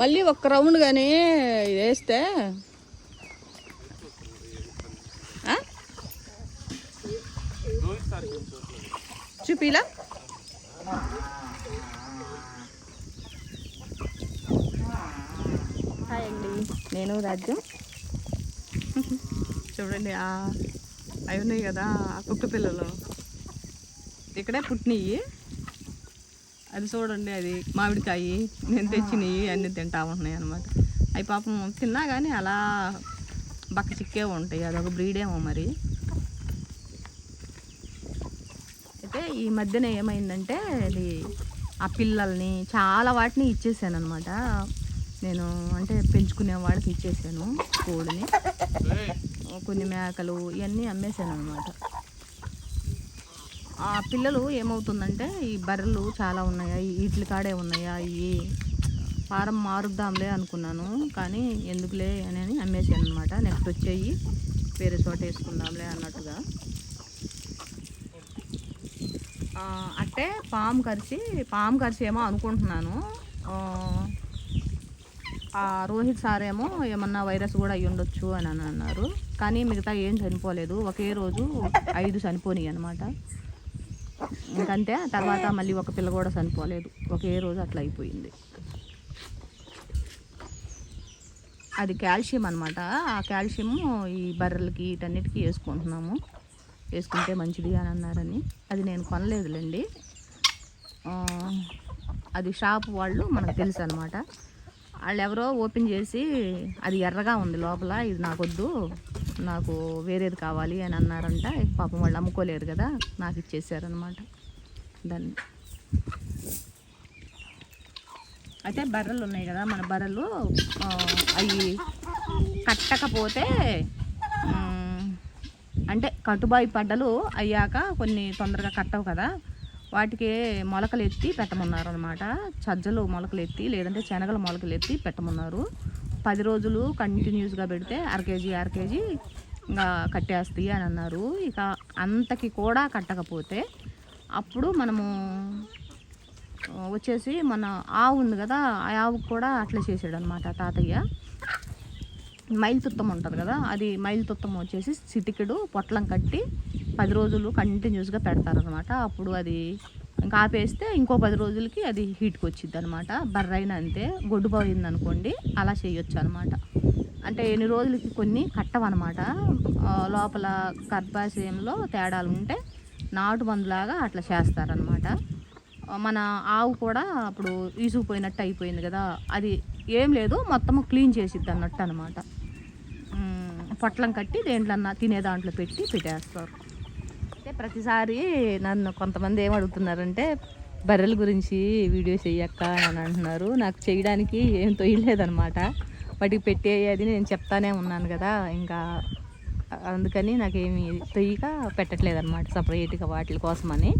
మళ్ళీ ఒక్క రౌండ్ కానీ వేస్తే? చూపిలా? హాయ్ అండి నేను రాజ్యం చూడండి అవి ఉన్నాయి కదా కుక్క పిల్లలు. ఇక్కడే పుట్టినవి అది చూడండి అది మామిడికాయ నేను తెచ్చినవి అన్నీ తింటా ఉంటున్నాయి అనమాట అవి పాపం తిన్నా కానీ అలా బక్క చిక్కే ఉంటాయి అదొక బ్రీడ్ ఏమో మరి. అయితే ఈ మధ్యన ఏమైందంటే అది ఆ పిల్లల్ని చాలా వాటిని ఇచ్చేసాను అనమాట నేను అంటే పెంచుకునే వాళ్ళకి ఇచ్చేసాను కోడిని. కొన్ని మేకలు ఇవన్నీ అమ్మేశాను అనమాట ఆ పిల్లలు ఏమవుతుందంటే ఈ బర్రెలు చాలా ఉన్నాయా? ఈ వీటి కాడే ఉన్నాయా? ఈ ఫారం మారుద్దాంలే అనుకున్నాను. కానీ ఎందుకులే అని అమ్మేసాను అనమాట నెక్స్ట్ వచ్చేయి వేరే చోట వేసుకుందాంలే అన్నట్టుగా. అంటే పాము కరిచి పాము కరిచి ఏమో అనుకుంటున్నాను. ఆ రోహిత్ సార్ ఏమో ఏమన్నా వైరస్ కూడా అయ్యి ఉండొచ్చు అని అని అన్నారు. కానీ మిగతా ఏం చనిపోలేదు. ఒకే రోజు ఐదు చనిపోయినాయి అనమాట ఎందుకంటే తర్వాత మళ్ళీ ఒక పిల్ల కూడా చనిపోలేదు. ఒకే రోజు అట్లా అయిపోయింది. అది కాల్షియం అనమాట ఆ కాల్షియం ఈ బర్రెలకి వీటన్నిటికీ వేసుకుంటున్నాము. వేసుకుంటే మంచిది అని అన్నారని. అది నేను కొనలేదులేండి. అది షాప్ వాళ్ళు మనకు తెలుసు అనమాట వాళ్ళు ఎవరో ఓపెన్ చేసి అది ఎర్రగా ఉంది లోపల ఇది నాకొద్దు నాకు వేరేది కావాలి అని అన్నారంట. పాపం వాళ్ళు అమ్ముకోలేరు కదా నాకు ఇచ్చేసారనమాట దాన్ని. అయితే బర్రెలు ఉన్నాయి కదా మన బర్రెలు అవి కట్టకపోతే అంటే కట్టుబాయి పడ్డలు అయ్యాక కొన్ని తొందరగా కట్టవు కదా. వాటికి మొలకలు ఎత్తి పెట్టమన్నారు అనమాట సజ్జలు మొలకలు ఎత్తి లేదంటే శనగలు మొలకలు ఎత్తి పెట్టమన్నారు. పది రోజులు కంటిన్యూస్గా పెడితే అర కేజీ అర కేజీ ఇంకా కట్టేస్తాయి అని అన్నారు. ఇక అంతకి కూడా కట్టకపోతే అప్పుడు మనము వచ్చేసి మన ఆవు ఉంది కదా ఆ ఆవుకు కూడా అట్లా చేసాడు అనమాట తాతయ్య మైలుతుత్తం ఉంటుంది కదా అది మైల్ తుత్తం వచ్చేసి సిటికెడు పొట్లం కట్టి పది రోజులు కంటిన్యూస్గా పెడతారనమాట అప్పుడు అది ఇంకా ఆపేస్తే ఇంకో పది రోజులకి అది హీట్కి వచ్చింది అనమాట బర్రైన అంతే గొడ్డు పోయింది అనుకోండి అలా చేయొచ్చు అనమాట అంటే ఎన్ని రోజులకి కొన్ని కట్టవన్నమాట. లోపల గర్భాశయంలో తేడాలు ఉంటే నాటు మందులాగా అట్లా చేస్తారనమాట మన ఆవు కూడా అప్పుడు ఈసుకుపోయినట్టు అయిపోయింది కదా అది ఏం లేదు మొత్తం క్లీన్ చేసిద్ది అన్నట్టు అనమాట పొట్లం కట్టి దేంట్లో తినే దాంట్లో పెట్టి పెట్టేస్తారు. అయితే ప్రతిసారి నన్ను కొంతమంది ఏం అడుగుతున్నారంటే బర్రెల గురించి వీడియో చెయ్యక్క అని అంటున్నారు. నాకు చేయడానికి ఏం తొయ్యలేదనమాట వాటికి పెట్టేది నేను చెప్తానే ఉన్నాను కదా ఇంకా అందుకని నాకేమి తొయ్యక పెట్టట్లేదన్నమాట సపరేట్గా వాటి కోసమని.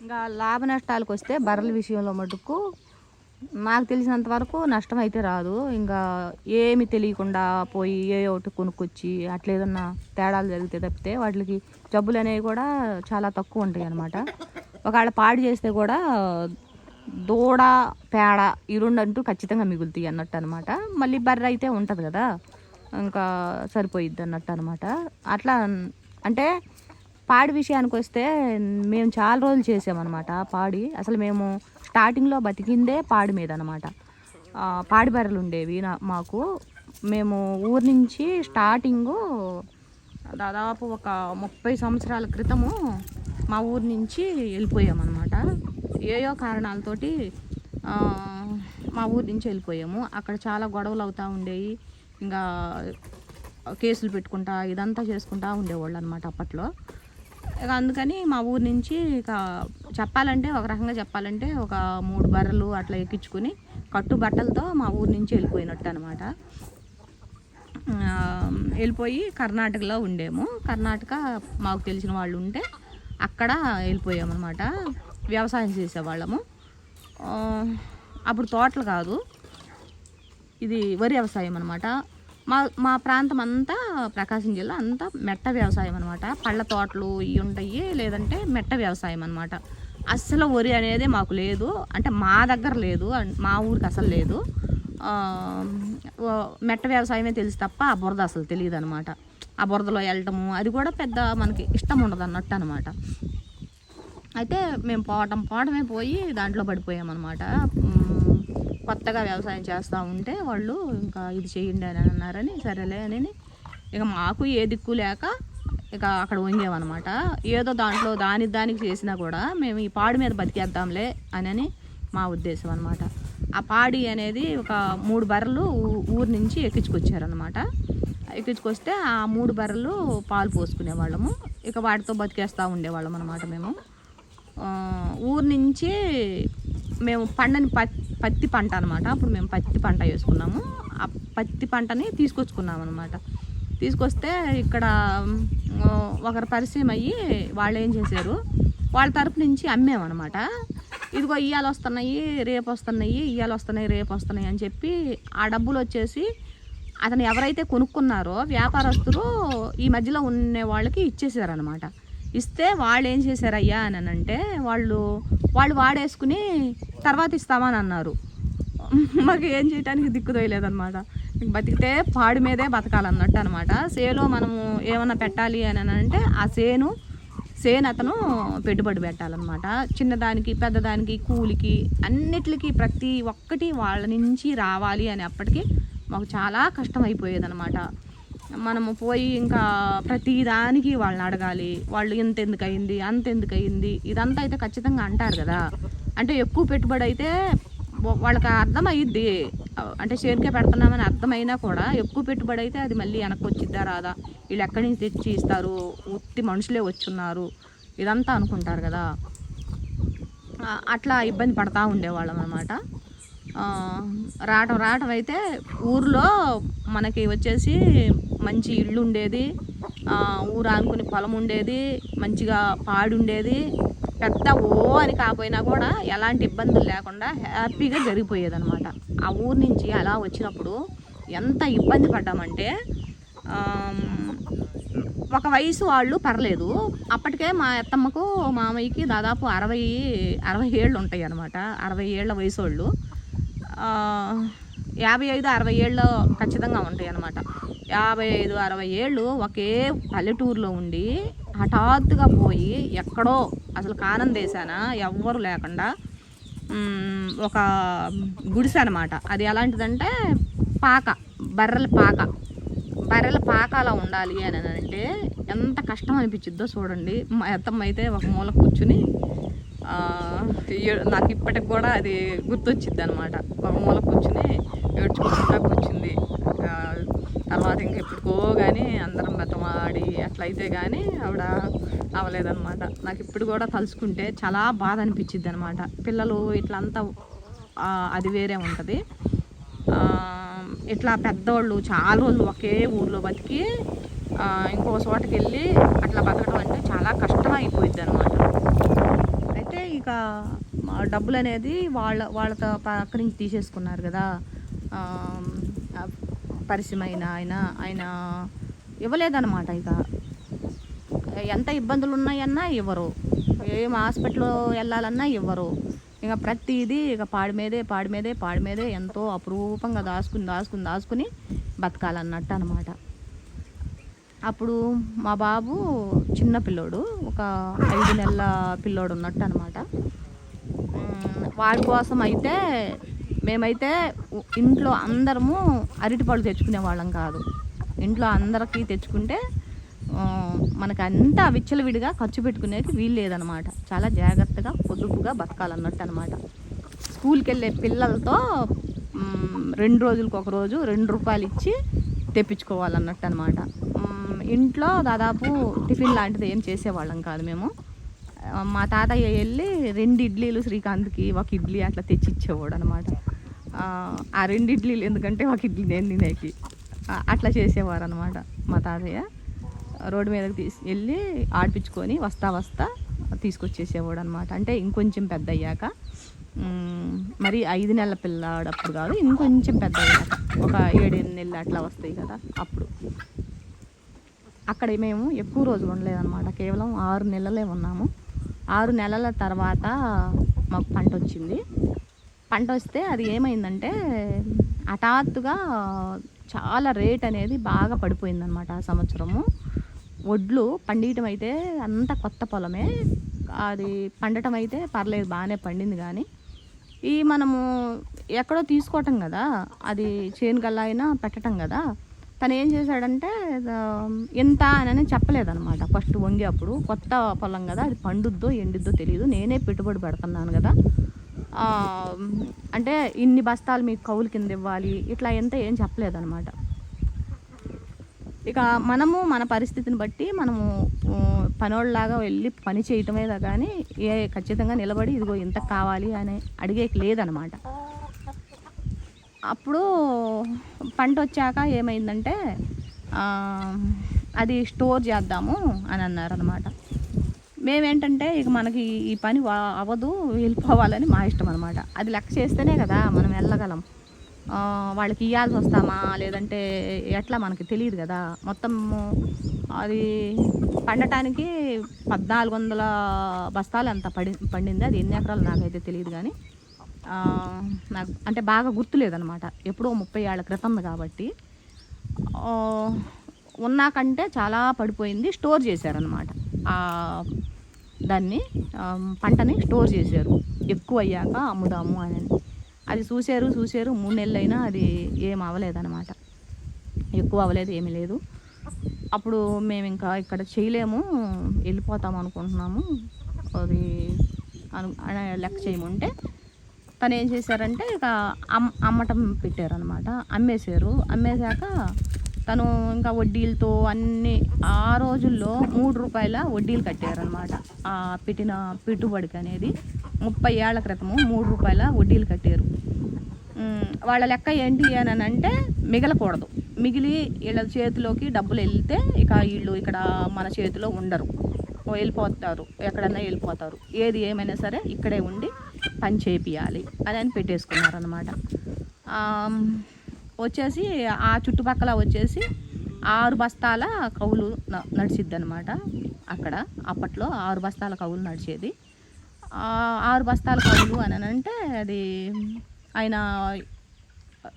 ఇంకా లాభ నష్టాలకు వస్తే బర్రెల విషయంలో మటుకు నాకు తెలిసినంత వరకు నష్టం అయితే రాదు. ఇంకా ఏమి తెలియకుండా పోయి ఏ ఒకటి కొనుక్కొచ్చి అట్లా ఏదన్నా తేడాలు జరిగితే తప్పితే వాటికి జబ్బులు అనేవి కూడా చాలా తక్కువ ఉంటాయి అన్నమాట. ఒకవేళ పాడు చేస్తే కూడా దూడ పేడ ఈ రెండు అంటూ ఖచ్చితంగా మిగులుతాయి అన్నట్టు అనమాట మళ్ళీ బర్రె అయితే ఉంటుంది కదా. ఇంకా సరిపోయిద్ది అన్నట్టు అనమాట అట్లా అంటే పాడి విషయానికి వస్తే మేము చాలా రోజులు చేసామన్నమాట పాడి. అసలు మేము స్టార్టింగ్లో బతికిందే పాడి మీద అనమాట పాడి బర్రెలు ఉండేవి మాకు. మేము ఊరి నుంచి స్టార్టింగు దాదాపు ఒక ముప్పై సంవత్సరాల క్రితము మా ఊరి నుంచి వెళ్ళిపోయామన్నమాట. ఏయో కారణాలతోటి మా ఊరి నుంచి వెళ్ళిపోయాము. అక్కడ చాలా గొడవలు అవుతూ ఉండేవి ఇంకా కేసులు పెట్టుకుంటా ఇదంతా చేసుకుంటా ఉండేవాళ్ళు అనమాట అప్పట్లో. ఇక అందుకని మా ఊరి నుంచి ఇక చెప్పాలంటే ఒక రకంగా చెప్పాలంటే ఒక మూడు బర్రెలు అట్లా ఎక్కించుకుని కట్టు బట్టలతో మా ఊరి నుంచి వెళ్ళిపోయినట్టు అనమాట వెళ్ళిపోయి కర్ణాటకలో ఉండేము. కర్ణాటక మాకు తెలిసిన వాళ్ళు ఉంటే అక్కడ వెళ్ళిపోయామన్నమాట వ్యవసాయం చేసేవాళ్ళము. అప్పుడు తోటలు కాదు. ఇది వరి వ్యవసాయం అనమాట మా మా ప్రాంతం అంతా ప్రకాశం జిల్లా అంతా మెట్ట వ్యవసాయం అనమాట పళ్ళ తోటలు ఇవి ఉంటాయి లేదంటే మెట్ట వ్యవసాయం అనమాట అస్సలు వరి అనేది మాకు లేదు అంటే మా దగ్గర లేదు మా ఊరికి అసలు లేదు. మెట్ట వ్యవసాయమే తెలుసు తప్ప ఆ బురద అసలు తెలియదు అనమాట ఆ బురదలో వెళ్ళటము అది కూడా పెద్ద మనకి ఇష్టం ఉండదు అన్నట్టు అనమాట అయితే మేము పోవటం పోవటమే పోయి దాంట్లో పడిపోయామన్నమాట కొత్తగా వ్యవసాయం చేస్తూ ఉంటే వాళ్ళు ఇంకా ఇది చేయండి అని అన్నారని సరేలే అని ఇక మాకు ఏ దిక్కు లేక ఇక అక్కడ వంగామన్నమాట ఏదో దాంట్లో దాని దానికి చేసినా కూడా మేము ఈ పాడి మీద బతికేద్దాంలే అని మా ఉద్దేశం అనమాట ఆ పాడి అనేది ఒక మూడు బర్రెలు ఊ- ఊరు నుంచి ఎక్కించుకొచ్చారనమాట ఎక్కించుకొస్తే ఆ మూడు బర్రెలు పాలు పోసుకునే వాళ్ళము ఇక వాటితో బతికేస్తూ ఉండేవాళ్ళం అనమాట మేము ఊరు నుంచి మేము పండని పత్ పత్తి పంట అనమాట అప్పుడు మేము పత్తి పంట వేసుకున్నాము. ఆ పత్తి పంటని తీసుకొచ్చుకున్నాం అనమాట తీసుకొస్తే ఇక్కడ ఒకరు పరిచయం అయ్యి వాళ్ళు ఏం చేశారు వాళ్ళ తరపు నుంచి అమ్మామన్నమాట. ఇదిగో ఇయ్యాలు వస్తున్నాయి రేపు వస్తున్నాయి ఇయ్యాలు వస్తున్నాయి రేపు వస్తున్నాయి అని చెప్పి ఆ డబ్బులు వచ్చేసి అతను ఎవరైతే కొనుక్కున్నారో వ్యాపారస్తులు ఈ మధ్యలో ఉండే వాళ్ళకి ఇచ్చేసారనమాట ఇస్తే వాళ్ళు ఏం చేశారయ్యా అని అంటే వాళ్ళు వాళ్ళు వాడేసుకుని తర్వాత ఇస్తామని అన్నారు. మాకు ఏం చేయడానికి దిక్కు తోయలేదన్నమాట. బతికితే పాడి మీదే బతకాలన్నట్టు అనమాట సేలో మనము ఏమన్నా పెట్టాలి అని అంటే ఆ సేను సేను అతను పెట్టుబడి పెట్టాలన్నమాట. చిన్నదానికి పెద్దదానికి కూలికి అన్నిటికి ప్రతి ఒక్కటి వాళ్ళ నుంచి రావాలి అనేప్పటికీ అప్పటికి మాకు చాలా కష్టం అయిపోయేదన్నమాట మనము పోయి ఇంకా ప్రతిదానికి వాళ్ళని అడగాలి. వాళ్ళు ఇంత ఎందుకు అయింది అంత ఎందుకు అయింది ఇదంతా అయితే ఖచ్చితంగా అంటారు కదా. అంటే ఎక్కువ పెట్టుబడి అయితే వాళ్ళకి అర్థమైద్ది. అంటే షేర్కే పెడుతున్నామని అర్థమైనా కూడా ఎక్కువ పెట్టుబడి అయితే అది మళ్ళీ వెనక్కి వచ్చిద్దా రాదా? వీళ్ళు ఎక్కడి నుంచి తెచ్చి ఇస్తారు? ఉత్తి మనుషులే వచ్చున్నారు. ఇదంతా అనుకుంటారు కదా. అట్లా ఇబ్బంది పడతా ఉండేవాళ్ళం అనమాట రావటం రావటం అయితే ఊర్లో మనకి వచ్చేసి మంచి ఇల్లు ఉండేది. ఊరు ఆనుకుని పొలం ఉండేది మంచిగా పాడు ఉండేది. పెద్ద ఓ అని కాకపోయినా కూడా ఎలాంటి ఇబ్బందులు లేకుండా హ్యాపీగా జరిగిపోయేది అనమాట ఆ ఊరు నుంచి అలా వచ్చినప్పుడు ఎంత ఇబ్బంది పడ్డామంటే ఒక వయసు వాళ్ళు పర్లేదు. అప్పటికే మా అత్తమ్మకు మామయ్యకి దాదాపు అరవై అరవై ఏళ్ళు ఉంటాయి అనమాట అరవై ఏళ్ళ వయసు వాళ్ళు. యాభై ఐదు అరవై ఏళ్ళు ఖచ్చితంగా ఉంటాయి అన్నమాట యాభై ఐదు అరవై ఏళ్ళు ఒకే పల్లెటూరులో ఉండి హఠాత్తుగా పోయి ఎక్కడో అసలు కానం దేశానా ఎవ్వరు లేకుండా ఒక గుడిసె అనమాట అది ఎలాంటిదంటే పాక బర్రెల పాక. బర్రెల పాక అలా ఉండాలి అని అంటే ఎంత కష్టం అనిపించిద్దో చూడండి. మా అత్తమ్మ అయితే ఒక మూల కూర్చుని నాకు ఇప్పటికి కూడా అది గుర్తొచ్చింది అనమాట ఒక మూల కూర్చుని ఏడ్చుకుంటా కూర్చుంది. తర్వాత ఇంక ఎప్పుడుకో కానీ అందరం బతమాడి అట్లయితే కానీ ఆవిడ అవ్వలేదన్నమాట. నాకు ఇప్పుడు కూడా తలుచుకుంటే చాలా బాధ అనిపించింది అనమాట పిల్లలు ఇట్లా అంతా అది వేరే ఉంటుంది. ఇట్లా పెద్దవాళ్ళు చాలా రోజులు ఒకే ఊర్లో బతికి ఇంకో చోటకి వెళ్ళి అట్లా బతకడం అంటే చాలా కష్టం అయిపోయింది అనమాట ఇక మా డబ్బులు అనేది వాళ్ళ వాళ్ళతో పక్క నుంచి తీసేసుకున్నారు కదా. ఆ, పరిశ్రమ అయిన ఆయన ఆయన ఇవ్వలేదన్నమాట ఇక. ఎంత ఇబ్బందులు ఉన్నాయన్నా ఇవ్వరు. ఏం హాస్పిటల్ వెళ్ళాలన్నా ఇవ్వరు. ఇక ప్రతిదీ ఇక పాడి మీదే పాడి మీదే పాడి మీదే ఎంతో అపురూపంగా దాచుకుని దాచుకుని దాచుకుని బతకాలన్నట్టు అనమాట అప్పుడు మా బాబు చిన్న పిల్లోడు ఒక ఐదు నెలల పిల్లోడు ఉన్నట్టు అనమాట వాడి కోసం అయితే మేమైతే ఇంట్లో అందరము అరటిపళ్ళు తెచ్చుకునే వాళ్ళం కాదు. ఇంట్లో అందరికీ తెచ్చుకుంటే మనకు అంతా విచ్చలవిడిగా ఖర్చు పెట్టుకునేది వీలు లేదనమాట చాలా జాగ్రత్తగా పొదుపుగా బతకాలన్నట్టు అనమాట స్కూల్కి వెళ్ళే పిల్లలతో రెండు రోజులకు ఒక రోజు రెండు రూపాయలు ఇచ్చి తెప్పించుకోవాలన్నట్టు అనమాట ఇంట్లో దాదాపు టిఫిన్ లాంటిది ఏం చేసేవాళ్ళం కాదు మేము. మా తాతయ్య వెళ్ళి రెండు ఇడ్లీలు శ్రీకాంత్కి ఒక ఇడ్లీ అట్లా తెచ్చి ఇచ్చేవాడు అనమాట ఆ రెండు ఇడ్లీలు ఎందుకంటే ఒక ఇడ్లీ నేను తినేకి. అట్లా చేసేవారు అనమాట మా తాతయ్య. రోడ్డు మీదకి తీసి వెళ్ళి ఆడిపించుకొని వస్తా వస్తా తీసుకొచ్చేసేవాడు అనమాట అంటే ఇంకొంచెం పెద్ద అయ్యాక మరి ఐదు నెలల పిల్లాడప్పుడు కాదు ఇంకొంచెం పెద్ద అయ్యాక ఒక ఏడెనిమిది నెలలు అట్లా వస్తాయి కదా అప్పుడు. అక్కడ మేము ఎక్కువ రోజులు ఉండలేదన్నమాట. కేవలం ఆరు నెలలే ఉన్నాము. ఆరు నెలల తర్వాత మాకు పంట వచ్చింది. పంట వస్తే అది ఏమైందంటే హఠాత్తుగా చాలా రేట్ అనేది బాగా పడిపోయిందనమాట ఆ సంవత్సరము. వడ్లు పండియటం అయితే అంత కొత్త పొలమే. అది పండటం అయితే పర్లేదు బాగానే పండింది కానీ. ఈ మనము ఎక్కడో తీసుకోవటం కదా. అది చేను గల్లా అయినా పెట్టడం కదా. తను ఏం చేశాడంటే ఎంత అని చెప్పలేదన్నమాట. ఫస్ట్ వంగి అప్పుడు కొత్త పొలం కదా అది పండుద్దో ఎండుద్దో తెలియదు నేనే పెట్టుబడి పెడుతున్నాను కదా. అంటే ఇన్ని బస్తాలు మీకు కౌలు కింద ఇవ్వాలి ఇట్లా ఎంత ఏం చెప్పలేదన్నమాట. ఇక మనము మన పరిస్థితిని బట్టి మనము పనోళ్ళలాగా వెళ్ళి పని చేయటమే కానీ ఏ ఖచ్చితంగా నిలబడి ఇదిగో ఇంత కావాలి అని అడిగేకి లేదనమాట అప్పుడు పంట వచ్చాక ఏమైందంటే అది స్టోర్ చేద్దాము అని అన్నారనమాట మేమేంటంటే ఇక మనకి ఈ పని అవ్వదు వెళ్ళిపోవాలని మా ఇష్టం అనమాట అది లెక్క చేస్తేనే కదా మనం వెళ్ళగలం. వాళ్ళకి ఇవ్వాల్సి వస్తామా? లేదంటే ఎట్లా మనకి తెలియదు కదా. మొత్తం అది పండటానికి పద్నాలుగు వందల బస్తాలు అంత పడి పండింది? అది ఎన్ని ఎకరాలు నాకైతే తెలియదు కానీ నాకు అంటే బాగా గుర్తులేదనమాట ఎప్పుడో ముప్పై ఏళ్ళ క్రితం కాబట్టి. ఉన్నాకంటే చాలా పడిపోయింది స్టోర్ చేశారనమాట దాన్ని పంటని స్టోర్ చేశారు. ఎక్కువ అయ్యాక అమ్ముదాము అని. అది చూశారు చూశారు మూడు నెలలు అయినా అది ఏం అవ్వలేదనమాట ఎక్కువ అవ్వలేదు ఏమీ లేదు. అప్పుడు మేము ఇంకా ఇక్కడ చేయలేము వెళ్ళిపోతాం అనుకుంటున్నాము. అది అను లెక్క చేయమంటే తను ఏం చేశారంటే ఇక అమ్ అమ్మటం పెట్టారు అనమాట అమ్మేశారు. అమ్మేశాక తను ఇంకా వడ్డీలతో అన్ని ఆ రోజుల్లో మూడు రూపాయల వడ్డీలు కట్టారనమాట ఆ పెట్టిన పెట్టుబడికి అనేది ముప్పై ఏళ్ళ క్రితము మూడు రూపాయల వడ్డీలు కట్టారు. వాళ్ళ లెక్క ఏంటి అని అంటే మిగలకూడదు. మిగిలి వీళ్ళ చేతిలోకి డబ్బులు వెళ్తే ఇక వీళ్ళు ఇక్కడ మన చేతిలో ఉండరు. వెళ్ళిపోతారు. ఎక్కడన్నా వెళ్ళిపోతారు. ఏది ఏమైనా సరే ఇక్కడే ఉండి పని చేపియాలి. అని అని పెట్టేసుకున్నారనమాట వచ్చేసి ఆ చుట్టుపక్కల వచ్చేసి ఆరు బస్తాల కవులు నడిచిద్ది అనమాట అక్కడ అప్పట్లో ఆరు బస్తాల కవులు నడిచేది. ఆరు బస్తాల కవులు అని అంటే అది ఆయన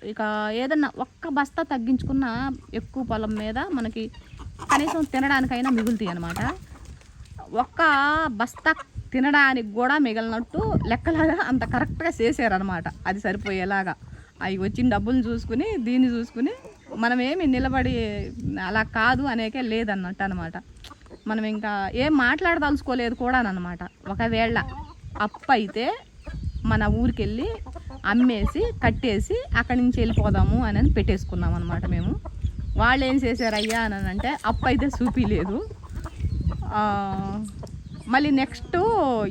ఇక ఏదన్నా ఒక్క బస్తా తగ్గించుకున్న ఎక్కువ పొలం మీద మనకి కనీసం తినడానికైనా మిగులుతాయి అనమాట ఒక్క బస్తా తినడానికి కూడా మిగిలినట్టు లెక్కలాగా అంత కరెక్ట్గా చేసారనమాట అది సరిపోయేలాగా. అవి వచ్చిన డబ్బులు చూసుకుని దీన్ని చూసుకుని మనం ఏమి నిలబడి అలా కాదు అనేకే లేదన్నట్టు అనమాట మనం ఇంకా ఏం మాట్లాడదలుచుకోలేదు కూడా అనమాట ఒకవేళ అప్పు అయితే మన ఊరికి వెళ్ళి అమ్మేసి కట్టేసి అక్కడి నుంచి వెళ్ళిపోదాము అని అని పెట్టేసుకున్నాం అనమాట మేము. వాళ్ళు ఏం చేశారయ్యా అని అంటే అప్పు అయితే చూపిలేదు మళ్ళీ నెక్స్ట్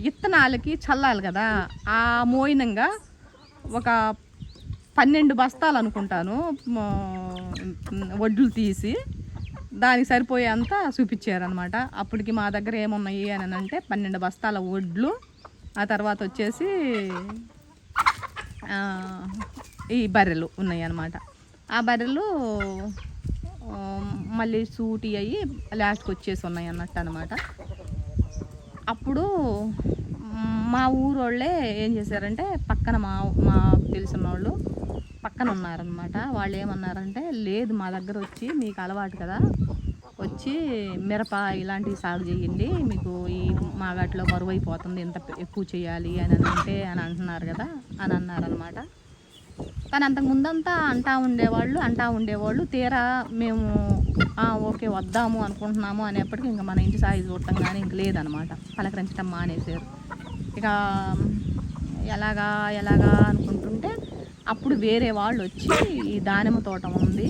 ఇత్తనాలకి చల్లాలి కదా. ఆ మోయినంగా ఒక పన్నెండు బస్తాలు అనుకుంటాను వడ్లు తీసి దానికి సరిపోయేంత చూపించారనమాట అప్పటికి మా దగ్గర ఏమున్నాయి అని అంటే పన్నెండు బస్తాల వడ్లు ఆ తర్వాత వచ్చేసి ఈ బర్రెలు ఉన్నాయి అన్నమాట ఆ బర్రెలు మళ్ళీ సూటి అయ్యి లాస్ట్కి వచ్చేసి ఉన్నాయి అన్నట్టు అనమాట అప్పుడు మా ఊరోళ్ళే ఏం చేశారంటే పక్కన మా మాకు తెలిసిన వాళ్ళు పక్కన ఉన్నారనమాట వాళ్ళు ఏమన్నారంటే లేదు మా దగ్గర వచ్చి మీకు అలవాటు కదా. వచ్చి మిరప ఇలాంటివి సాగు చేయండి. మీకు ఈ మాగాటిలో బరువు అయిపోతుంది. ఎంత ఎక్కువ చేయాలి అని అని అంటే అని అంటున్నారు కదా అని అన్నారనమాట కానీ అంతకు ముందంతా అంటా ఉండేవాళ్ళు అంటా ఉండేవాళ్ళు. తీరా మేము ఓకే వద్దాము అనుకుంటున్నాము అనేప్పటికీ ఇంకా మన ఇంటి సాయి చూడటం కానీ ఇంక లేదనమాట. పలకరించడం మానేశారు. ఇక ఎలాగా ఎలాగా అనుకుంటుంటే అప్పుడు వేరే వాళ్ళు వచ్చి ఈ దానిమ్మ తోట ఉంది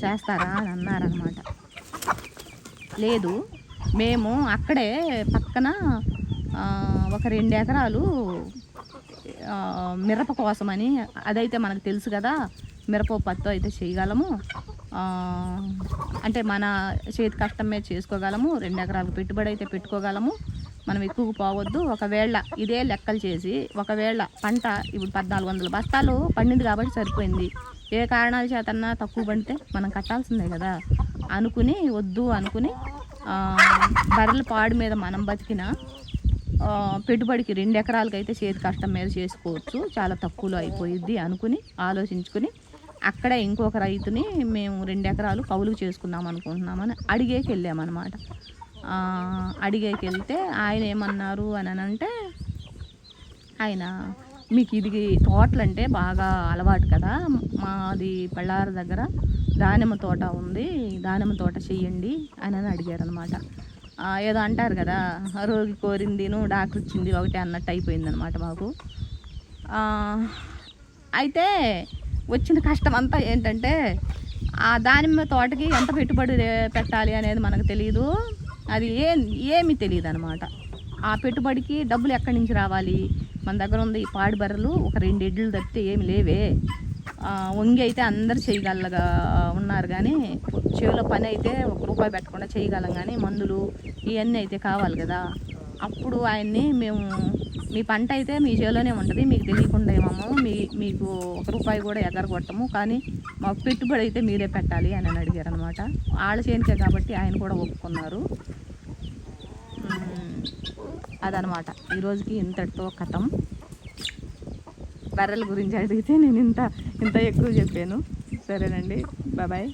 చేస్తారా అని అన్నారనమాట. లేదు మేము అక్కడే పక్కన ఒక రెండు ఎకరాలు మిరప కోసమని అదైతే మనకు తెలుసు కదా. మిరప పత్తో అయితే చేయగలము. అంటే మన చేతి కష్టం మీద చేసుకోగలము. రెండు ఎకరాలకు పెట్టుబడి అయితే పెట్టుకోగలము. మనం ఎక్కువ పోవద్దు. ఒకవేళ ఇదే లెక్కలు చేసి ఒకవేళ పంట ఇప్పుడు పద్నాలుగు వందల బస్తాలు పండింది కాబట్టి సరిపోయింది. ఏ కారణాల చేతన్నా తక్కువ పండితే మనం కట్టాల్సిందే కదా. అనుకుని వద్దు అనుకుని బర్రెల పాడు మీద మనం బతికినా పెట్టుబడికి రెండు ఎకరాలకైతే అయితే చేతి కష్టం మీద చేసుకోవచ్చు. చాలా తక్కువలో అయిపోయిద్ది అనుకుని ఆలోచించుకుని అక్కడే ఇంకొక రైతుని మేము రెండు ఎకరాలు కౌలుకు చేసుకుందాం అనుకుంటున్నామని అడిగేకి వెళ్ళామన్నమాట. అడిగేకి వెళ్తే ఆయన ఏమన్నారు అని అంటే ఆయన మీకు ఇది తోటలంటే బాగా అలవాటు కదా మాది పళ్ళార దగ్గర దానిమ్మ తోట ఉంది దానిమ్మ తోట చెయ్యండి అని అని అడిగారు అనమాట ఏదో అంటారు కదా రోగి కోరిందిను డాక్టర్ ఇచ్చింది ఒకటే అన్నట్టు అయిపోయింది అనమాట మాకు అయితే వచ్చిన కష్టం అంతా ఏంటంటే ఆ దానిమ్మ తోటకి ఎంత పెట్టుబడి పెట్టాలి అనేది మనకు తెలియదు అది ఏ ఏమీ తెలియదు అనమాట ఆ పెట్టుబడికి డబ్బులు ఎక్కడి నుంచి రావాలి? మన దగ్గర ఉంది ఈ పాడి బర్రెలు ఒక రెండు ఎడ్లు తప్పితే ఏమి లేవే. వంగి అయితే అందరు చేయగలగా ఉన్నారు కానీ చేలో పని అయితే ఒక రూపాయి పెట్టకుండా చేయగలం కానీ మందులు ఇవన్నీ అయితే కావాలి కదా. అప్పుడు ఆయన్ని మేము మీ పంట అయితే మీ చేలోనే ఉంటుంది మీకు తెలియకుండా ఏమమ్మో మీ మీకు ఒక రూపాయి కూడా ఎగరగొట్టము కానీ మాకు పెట్టుబడి అయితే మీరే పెట్టాలి అని అని అడిగారు అనమాట వాళ్ళ చేనికే కాబట్టి ఆయన కూడా ఒప్పుకున్నారు. అదనమాట ఈరోజుకి ఇంతటితో కథం. బర్రెల గురించి అడిగితే నేను ఇంత ఇంత ఎక్కువ చెప్పాను. సరేనండి బాబాయ్